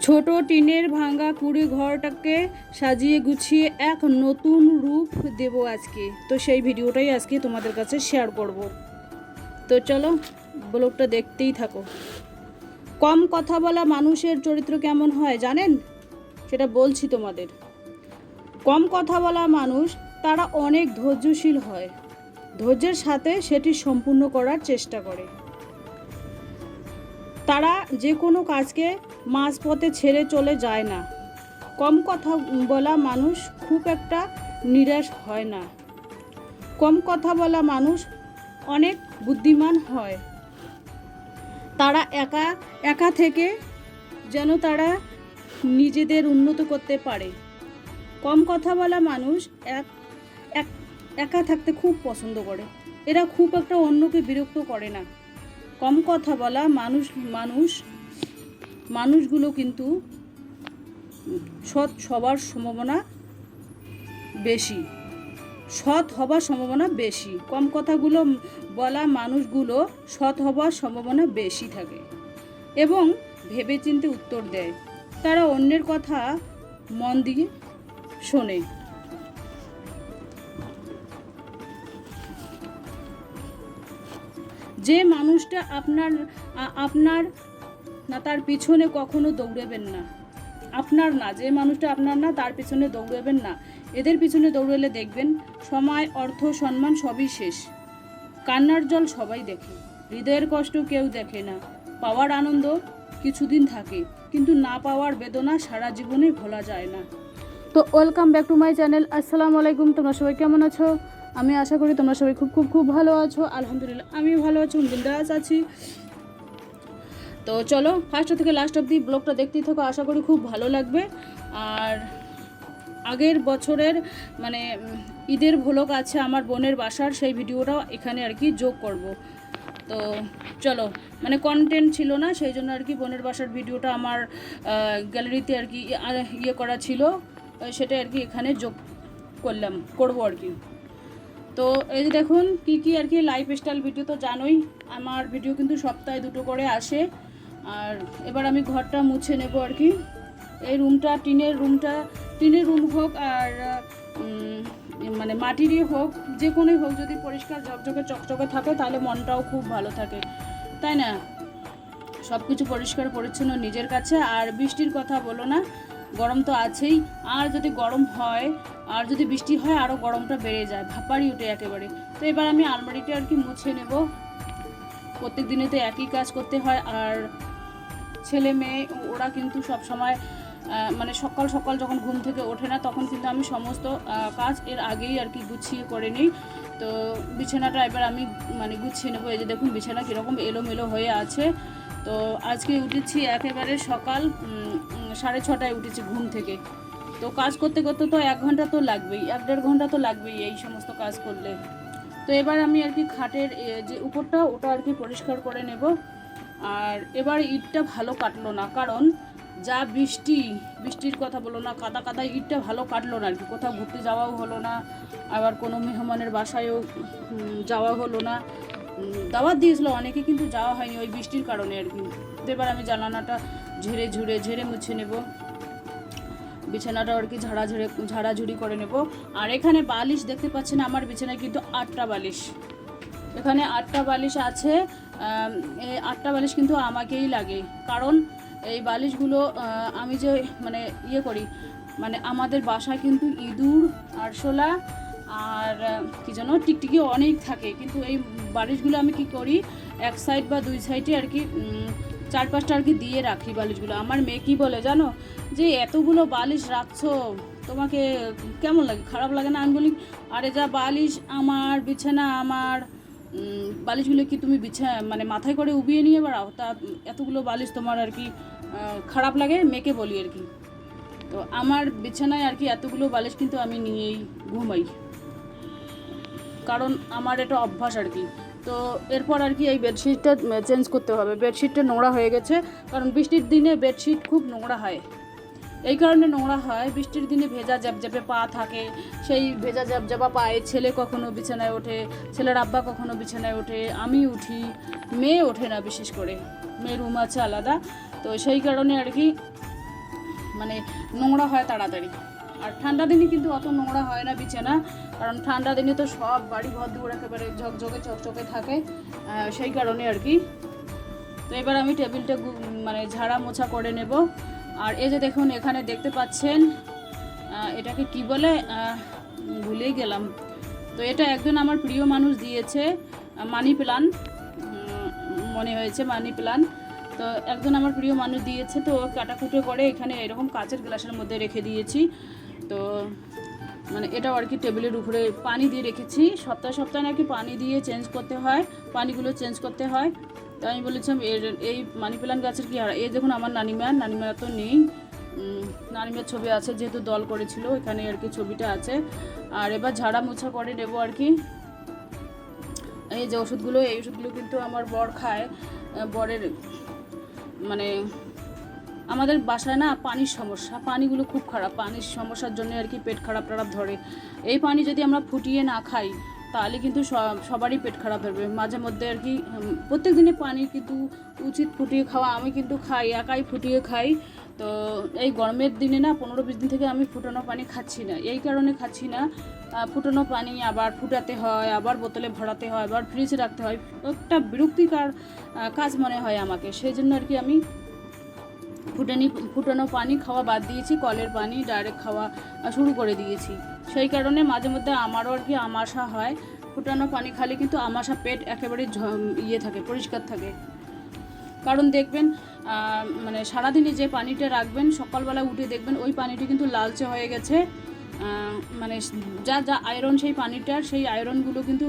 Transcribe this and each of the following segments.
ছোট টিনের ভাঙা কুড়ি ঘরটাকে সাজিয়ে গুছিয়ে এক নতুন রূপ দেব আজকে। তো সেই ভিডিওটাই আজকে তোমাদের কাছে শেয়ার করব। তো চলো, ব্লগটা দেখতেই থাকো। কম কথা বলা মানুষের চরিত্র কেমন হয় জানেন? সেটা বলছি তোমাদের। কম কথা বলা মানুষ, তারা অনেক ধৈর্যশীল হয়। ধৈর্যের সাথে সেটি সম্পূর্ণ করার চেষ্টা করে। তারা যে কোনো কাজকে মাঝপথে ছেড়ে চলে যায় না। কম কথা বলা মানুষ খুব একটা নিরাশ হয় না। কম কথা বলা মানুষ অনেক বুদ্ধিমান হয়। তারা একা একা থেকে যেন তারা নিজেদের উন্নত করতে পারে। কম কথা বলা মানুষ এক এক থাকতে খুব পছন্দ করে। এরা খুব একটা অন্যকে বিরক্ত করে না। কম কথা বলা, মানুষ মানুষ, মানুষগুলো কিন্তু সৎ সবার সম্ভাবনা বেশি। সৎ হবার সম্ভাবনা বেশি। কম কথাগুলো বলা মানুষগুলো সৎ হবার সম্ভাবনা বেশি থাকে এবং ভেবেচিন্তে উত্তর দেয়। তারা অন্যের কথা মন দিয়ে শোনে। যে মানুষটা আপনার আপনার না, তার পিছনে কখনো দৌড়াবেন না। আপনার না, যে মানুষটা আপনার না, তার পিছনে দৌড়াবেন না। এদের পিছনে দৌড়ালে দেখবেন, সময়, অর্থ, সম্মান সবই শেষ। কান্নার জল সবাই দেখে। হৃদয়ের কষ্ট কেউ দেখে না। পাওয়ার আনন্দ কিছুদিন থাকে, কিন্তু না পাওয়ার বেদনা সারা জীবনে ভোলা যায় না। তো welcome back to my channel. আসসালামু আলাইকুম, তোমরা সবাই কেমন আছো? আমি আশা করি তোমরা সবাই খুব খুব খুব ভালো আছো। আলহামদুলিল্লাহ আমি ভালো আছি বিন্দাস আছি। তো চলো ফার্স্ট থেকে লাস্ট অব্দি ব্লগটা দেখতেই থাকো, আশা করি খুব ভালো লাগবে। আর আগের বছরের মানে ঈদের ভ্লগ আছে আমার বোনের বাসার, সেই ভিডিওটাও এখানে আর কি যোগ করব। তো চলো মানে কন্টেন্ট ছিল না, সেই জন্য আর কি বোনের বাসার ভিডিওটা আমার গ্যালারিতে আর কি ইয়ে- করা ছিল। সেটা আর কি এখানে যোগ করলাম, করব আর কি। তো এই যে দেখুন, কি কি আর কি লাইফ স্টাইল ভিডিও তো জানোই, আমার ভিডিও কিন্তু সপ্তাহে দুটো করে আসে। আর এবার আমি ঘরটা মুছে নেব আর কি। এই রুমটা টিনের রুমটা টিনের রুম হোক আর মানে মাটিরই হোক, যে কোনোই হোক, যদি পরিষ্কার ঝকঝকে চকচকে থাকে, তাহলে মনটাও খুব ভালো থাকে। তাই না? সব কিছু পরিষ্কার পরিচ্ছন্ন নিজের কাছে, আর বৃষ্টির কথা বলো না গরম তো আছেই। আর যদি গরম হয়, আর যদি বৃষ্টি হয় আরও গরমটা বেড়ে যায়। ভাপারি উঠে একেবারে। তো এবার আমি আলমারিটা আর কি মুছে নেব। প্রত্যেক দিনে তো একই কাজ করতে হয়। আর ছেলে মেয়ে, ওরা কিন্তু সব সময় মানে সকাল সকাল যখন ঘুম থেকে ওঠে না, তখন কিন্তু আমি সমস্ত কাজ এর আগেই আর কি গুছিয়ে করে নিই। তো বিছানাটা এবার আমি মানে গুছিয়ে নেব। এই যে দেখুন, বিছানা কীরকম এলোমেলো হয়ে আছে। তো আজকে উঠেছি একেবারে সকাল সাড়ে ছটায় উঠেছি ঘুম থেকে। তো কাজ করতে করতে তো এক ঘণ্টা তো লাগবেই, এক দেড় ঘণ্টা তো লাগবেই এই সমস্ত কাজ করলে। তো এবার আমি আর কি খাটের যে উপরটা, ওটা আর কি পরিষ্কার করে নেব। আর এবার ইটটা ভালো কাটলো না, কারণ যা বৃষ্টি, বৃষ্টির কথা বলো না, কাদা কাদা ইটটা ভালো কাটলো না আর কি। কোথাও ঘুরতে যাওয়াও হলো না, আবার কোনো মেহমানের বাসায়ও যাওয়া হলো না। দাওয়াত দিয়েছিল, অনেকে কিন্তু যাওয়া হয়নি, ওই বৃষ্টির কারণে আর কি। এবার আমি জানানাটা ঝেড়ে ঝুড়ে, ঝেড়ে মুছে নেব। বিছানাটা আর কি ঝাড়া ঝেড়ে, ঝাড়াঝুড়ি করে নেব। আর এখানে বালিশ দেখতে পাচ্ছেন, আমার বিছানায় কিন্তু আটটা বালিশ। এখানে আটটা বালিশ আছে এই আটটা বালিশ কিন্তু আমাকেই লাগে। কারণ এই বালিশগুলো আমি যে মানে ইয়ে করি মানে আমাদের বাসায় কিন্তু ইঁদুর, আরশোলা আর কি যেন, টিকটিকি অনেক থাকে, কিন্তু এই বালিশগুলো আমি কি করি, এক সাইড বা দুই সাইডে আর কি চার পাঁচটা আর কি দিয়ে রাখি বালিশগুলো। আমার মেয়ে কী বলে জানো, যে এতগুলো বালিশ রাখছো, তোমাকে কেমন লাগে? খারাপ লাগে না? আমি বলি, আরে যা বালিশ আমার, বিছানা আমার বালিশগুলো কি তুমি বিছা মানে মাথায় করে উবিয়ে নিয়ে বেড়াও? তা এতগুলো বালিশ তোমার আর কি খারাপ লাগে? মেয়েকে বলি আর কি। তো আমার বিছানায় আর কি এতগুলো বালিশ কিন্তু আমি নিয়েই ঘুমাই। কারণ আমার এটা অভ্যাস আর কি। তো এরপর আর কি এই বেডশিটটা চেঞ্জ করতে হবে। বেডশিটটা নোংরা হয়ে গেছে, কারণ বৃষ্টির দিনে বেডশিট খুব নোংরা হয়। এই কারণে নোংরা হয়, বৃষ্টির দিনে ভেজা জ্যাপজ্যাপে পা থাকে, সেই ভেজা জ্যাপজ্যাপা পায়ে ছেলে কখনো বিছানায় ওঠে, ছেলের আব্বা কখনো বিছানায় ওঠে, আমি উঠি, মেয়ে ওঠে না বিশেষ করে, মেয়ের রুম আছে আলাদা। তো সেই কারণে আর কি মানে নোংরা হয় তাড়াতাড়ি। আর ঠান্ডা দিনে কিন্তু অত নোংরা হয় না বিছানা। কারণ ঠান্ডা দিনে তো সব বাড়ি ঘর দুয়ার একেবারে ঝকঝকে, চকচকে থাকে সেই কারণে আর কি। তো এবার আমি টেবিলটা মানে ঝাড়া মোছা করে নেব। আর এই যে দেখুন, এখানে দেখতে পাচ্ছেন এটাকে কি বলে? ভুলেই গেলাম। তো এটা একজন আমার প্রিয় মানুষ দিয়েছে মানি প্লান মনে হয়েছে মানি প্লান। তো একজন আমার প্রিয় মানুষ দিয়েছে, তো কাটাকুটো করে এখানে এরকম কাচের গ্লাসের মধ্যে রেখে দিয়েছি। তো মানে এটাও আর কি টেবিলের উপরে পানি দিয়ে রেখেছি। সপ্তাহে সপ্তাহে নাকি পানি দিয়ে চেঞ্জ করতে হয়, পানিগুলো চেঞ্জ করতে হয়। তো আমি বলেছিলাম এর, এই মানি প্লান্ট গাছের কি আর এই দেখুন আমার নানিমা নানিমা তো নেই। নানিমার ছবি আছে যেহেতু দল করেছিল, এখানে আর কি ছবিটা আছে। আর এবার ঝাড়া মোছা করে নেব আর কি। এই যে ওষুধগুলো, এই ওষুধগুলো কিন্তু আমার বর খায়। বরের মানে আমাদের বাসায় না পানির সমস্যা। পানিগুলো খুব খারাপ। পানির সমস্যার জন্য আর কি পেট খারাপ টারাপ ধরে। এই পানি যদি আমরা ফুটিয়ে না খাই, তাহলে কিন্তু সবারই পেট খারাপ ধরবে মাঝে মধ্যে আর কি প্রত্যেক দিনে পানি কিন্তু উচিত ফুটিয়ে খাওয়া। আমি কিন্তু খাই, একাই ফুটিয়ে খাই। তো এই গরমের দিনে না পনেরো বিশ দিন থেকে আমি ফুটানো পানি খাচ্ছি না। এই কারণে খাচ্ছি না। ফুটানো পানি আবার ফুটাতে হয়, আবার বোতলে ভরাতে হয়, আবার ফ্রিজে রাখতে হয়। একটা বিরক্তিকর কাজ মনে হয় আমাকে। সেই জন্য আর কি আমি ফুটানি ফুটানো পানি খাওয়া বাদ দিয়েছি, কলের পানি ডাইরেক্ট খাওয়া শুরু করে দিয়েছি। সেই কারণে মাঝে মধ্যে আমারও আর কি আমাশা হয়। ফুটানো পানি খালি কিন্তু আমাশা পেট একেবারে ইয়ে থাকে, পরিষ্কার থাকে। কারণ দেখবেন মানে সারাদিনে যে পানিটা রাখবেন, সকালবেলা উঠে দেখবেন ওই পানিটি কিন্তু লালচে হয়ে গেছে। মানে যা যা আয়রন সেই পানিটার, সেই আয়রনগুলো কিন্তু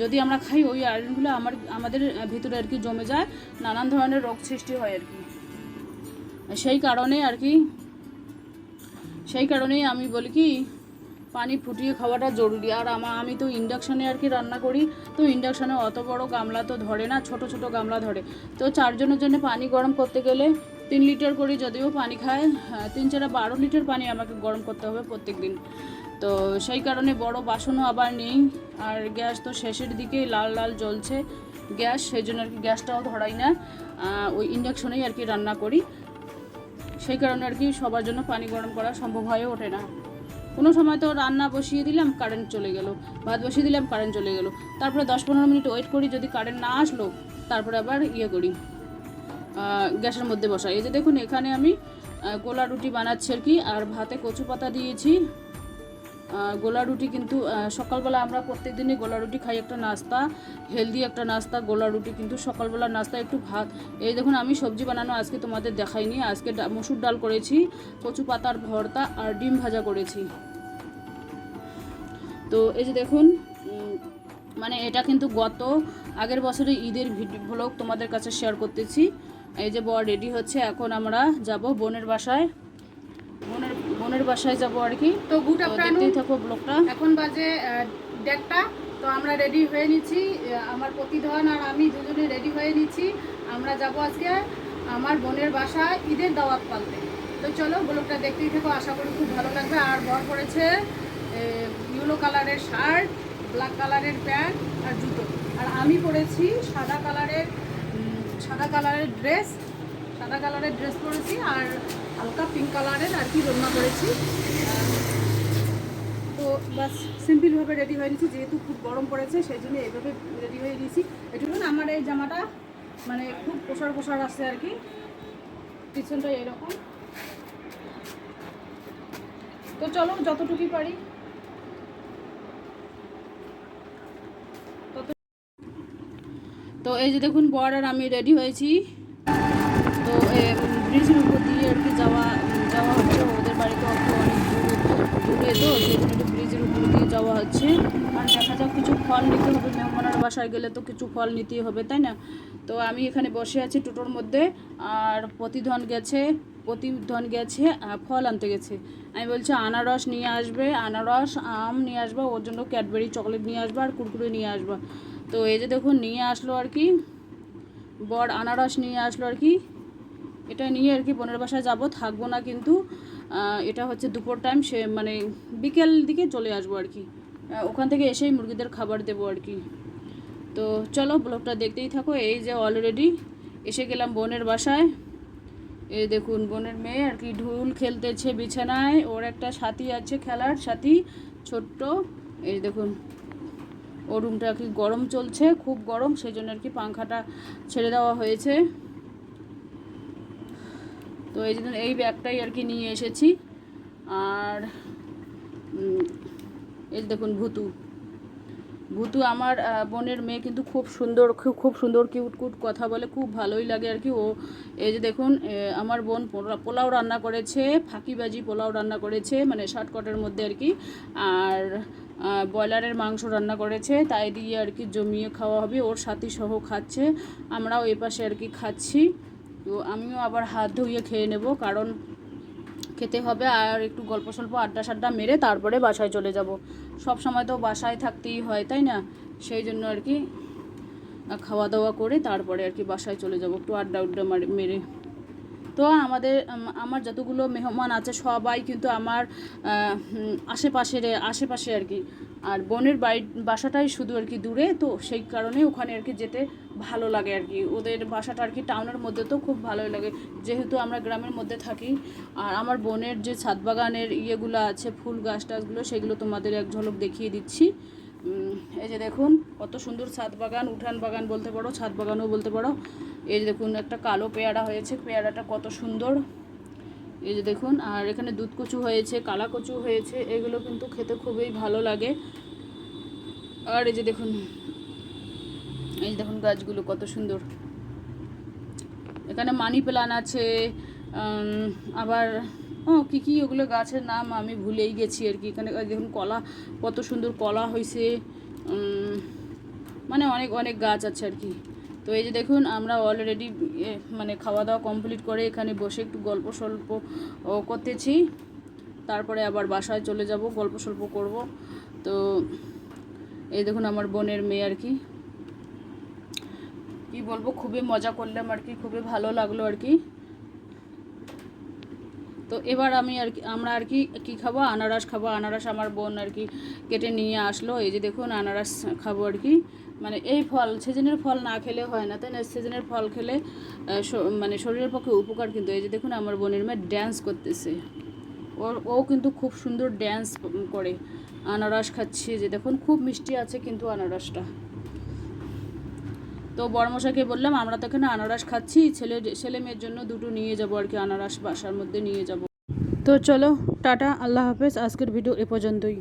যদি আমরা খাই, ওই আয়রনগুলো আমার, আমাদের ভিতরে আর কি জমে যায়। নানান ধরনের রোগ সৃষ্টি হয় আর কি। সেই কারণে আর কি সেই কারণেই আমি বলি কি পানি ফুটিয়ে খাওয়াটা জরুরি। আর আমার আমি তো ইন্ডাকশানে আর কি রান্না করি তো ইন্ডাকশানে অত বড় গামলা তো ধরে না ছোট ছোট গামলা ধরে। তো চারজনের জন্য পানি গরম করতে গেলে তিন লিটার করে যদিও পানি খায় হ্যাঁ, তিন চারা বারো লিটার পানি আমাকে গরম করতে হবে প্রত্যেক দিন তো সেই কারণে বড় বাসনও আবার নেই আর গ্যাস তো শেষের দিকে লাল লাল জ্বলছে। গ্যাস সেই জন্য আর কি গ্যাসটাও ধরাই না। ওই ইন্ডাকশনেই আর কি রান্না করি। সেই কারণে আর কি সবার জন্য পানি গরম করা সম্ভব হয়ে ওঠে না। কোনো সময় তো রান্না বসিয়ে দিলাম কারেন্ট চলে গেল। ভাত বসিয়ে দিলাম কারেন্ট চলে গেল। তারপরে দশ পনেরো মিনিট ওয়েট করি, যদি কারেন্ট না আসলো, তারপরে আবার ইয়ে করি। গ্যাসের মধ্যে বসাই। এই যে দেখুন, এখানে আমি গোলা রুটি বানাচ্ছি আর কি, আর ভাতে কচু পাতা দিয়েছি। গোলা রুটি কিন্তু সকালবেলা আমরা প্রত্যেক দিনই গোলা রুটি খাই একটা নাস্তা হেলদি একটা নাস্তা, গোলা রুটি কিন্তু সকালবেলা নাস্তা, একটু ভাত। এই দেখুন, আমি সবজি বানানো আজকে তোমাদের দেখাইনি। আজকে মসুর ডাল করেছি, কচু পাতার ভর্তা আর ডিম ভাজা করেছি। তো এই যে দেখুন মানে এটা কিন্তু গত আগের বছরে ঈদের ভিডিও ব্লগ তোমাদের কাছে শেয়ার করতেছি। এই যে বর রেডি হচ্ছে, এখন আমরা যাব বোনের বাসায়। বোনের বাসায় যাব আর কি। তো গুড আফটারনুন থাকো ব্লগটা। এখন বাজে দেড়টা। তো আমরা রেডি হয়ে নিচ্ছি আমার প্রতিধন আর আমি দুজনে রেডি হয়ে নিচ্ছি। আমরা যাব আজকে আমার বোনের বাসা ঈদের দাওয়াত পালতে। তো চলো ব্লগটা দেখতেই থাকো আশা করি খুব ভালো লাগবে। আর বর পড়েছে ইউলো কালারের শার্ট ব্ল্যাক কালারের প্যান্ট আর জুতো। আর আমি পরেছি সাদা কালারের সাদা কালারের ড্রেস সাদা কালারের ড্রেস পরেছি। আর হালকা পিঙ্ক কালারের আর কি রন্না করেছি। তো বাস সিম্পলভাবে রেডি হয়ে নিয়েছি, যেহেতু খুব গরম পড়েছে সেই জন্য এইভাবে রেডি হয়ে নিয়েছি। একটু আমার এই জামাটা মানে খুব প্রসার প্রসার আছে আর কি। পিছনটা এরকম। তো চলো, যতটুকুই পারি। তো এই যে দেখুন বর আর আমি রেডি হয়েছি। তো ব্রিজের উপর দিয়ে আর কি যাওয়া যাওয়া হচ্ছে। ওদের বাড়িতে অত অনেক দূর- তো, সেই ব্রিজের উপর দিয়ে যাওয়া হচ্ছে। আর দেখা যাক, কিছু ফল নিতে হবে। মেহমানের বাসায় গেলে তো কিছু ফল নিতেই হবে, তাই না? তো আমি এখানে বসে আছি টোটোর মধ্যে। আর প্রতিধন গেছে প্রতিধন গেছে ফল আনতে গেছে। আমি বলছি, আনারস নিয়ে আসবে, আনারস, আম নিয়ে আসবে, ওর জন্য ক্যাডবেরি, চকলেট নিয়ে আসবে, আর কুরকুরে নিয়ে আসবে। তো এই যে দেখুন, নিয়ে আসলো আর কি। বর আনারস নিয়ে আসলো আর কি। এটা নিয়ে আর কি বোনের বাসায় যাব, থাকব না কিন্তু এটা হচ্ছে দুপুর টাইম সে মানে বিকেল দিকে চলে আসব আর কি। ওখান থেকে এসেই মুরগিদের খাবার দেবো আর কি। তো চলো ব্লগটা দেখতেই থাকো, এই যে অলরেডি এসে গেলাম বোনের বাসায়। এই দেখুন, বোনের মেয়ে আর কি ঢুল খেলতেছে বিছানায়, ওর একটা সাথী আছে খেলার সাথী, ছোট্ট। এই দেখুন, ও রুমটা আর কি গরম চলছে, খুব গরম, সেই জন্য আর কি পাংখাটা ছেড়ে দেওয়া হয়েছে। তো এই জন্য এই ব্যাগটাই আর কি নিয়ে এসেছি। আর এই দেখুন ভুতু। ভুতু আমার বোনের মেয়ে কিন্তু খুব সুন্দর, খুব খুব সুন্দর কিউট কুট কথা বলে, খুব ভালোই লাগে আর কি। ও, এই যে দেখুন আমার বোন পোলা- পোলাও রান্না করেছে, ফাঁকিবাজি পোলাও রান্না করেছে মানে শর্টকটের মধ্যে আর কি। আর ব্রয়লারের মাংস রান্না করেছে, তাই দিয়ে আর কি জমিয়ে খাওয়া হবে, ওর সাথী সহ খাচ্ছে। আমরাও এ পাশে আর কি খাচ্ছি। তো আমিও আবার হাত ধুয়ে খেয়ে নেব, কারণ খেতে হবে আর একটু গল্প সল্প আড্ডা সাড্ডা মেরে তারপরে বাসায় চলে যাব। সব সময় তো বাসায় থাকতেই হয়, তাই না? সেই জন্য আর কি খাওয়া দাওয়া করে তারপরে আর কি বাসায় চলে যাব, একটু আড্ডা উড্ডা মারি- মেরে। তো আমাদের আমার যতগুলো মেহমান আছে, সবাই কিন্তু আমার আশেপাশের, আশেপাশে আর কি। আর বোনের বাড়ি, বাসাটাই শুধু আর কি দূরে, তো সেই কারণে ওখানে আর কি যেতে ভালো লাগে আর কি। ওদের বাসাটা আর কি টাউনের মধ্যে তো খুব ভালোই লাগে। যেহেতু আমরা গ্রামের মধ্যে থাকি, আর আমার বোনের যে ছাদ বাগানের ইয়েগুলো আছে, ফুল গাছ টাছগুলো সেগুলো তোমাদের এক ঝলক দেখিয়ে দিচ্ছি। এই যে দেখুন, কত সুন্দর ছাদ বাগান উঠান বাগান বলতে পারো, ছাদ বাগানও বলতে পারো। এই যে দেখুন, একটা কালো পেয়ারা হয়েছে, পেয়ারাটা কত সুন্দর। এই যে দেখুন, আর এখানে দুধ কচু হয়েছে কালা কচু হয়েছে, এগুলো কিন্তু খেতে খুবই ভালো লাগে। আর এই যে দেখুন এই দেখুন গাছগুলো কত সুন্দর। এখানে মানি প্লান আছে আবার, ও, কী কী ওগুলো গাছের নাম আমি ভুলেই গেছি আর কি। এখানে দেখুন কলা, কত সুন্দর কলা হয়েছে মানে অনেক অনেক গাছ আছে আর কি। তো এই যে দেখুন, আমরা অলরেডি মানে খাওয়া দাওয়া কমপ্লিট করে এখানে বসে একটু গল্প স্বল্প করতেছি। তারপরে আবার বাসায় চলে যাব, গল্প স্বল্প করব। তো এই দেখুন আমার বোনের মেয়ে আর কি। কি বলব, খুবই মজা করলাম আর কি, খুবই ভালো লাগল আর কি। তো এবার আমি আর কি, আমরা আর কি, কী খাব? আনারস খাব। আনারস আমার বোন আর কি কেটে নিয়ে আসলো। এই যে দেখুন, আনারস খাব আর কি। মানে এই ফল সিজনের ফল না খেলে হয় না, তাই না? সিজনের ফল খেলে মানে শরীরের পক্ষে উপকার কিন্তু। এই যে দেখুন, আমার বোনের মেয়ে ড্যান্স করতেছে। ওর, ও কিন্তু খুব সুন্দর ড্যান্স করে। আনারস খাচ্ছে যে দেখুন, খুব মিষ্টি আছে কিন্তু আনারসটা। তো বর্মশাকে বললাম, আমরা তো এখানে আনারস খাচ্ছি, ছেলে ছেলে মেয়ের জন্য দুটো নিয়ে যাব আর কি, আনারস বাসার মধ্যে নিয়ে যাব। তো চলো, টাটা, আল্লাহ হাফেজ, আজকের ভিডিও এ পর্যন্তই।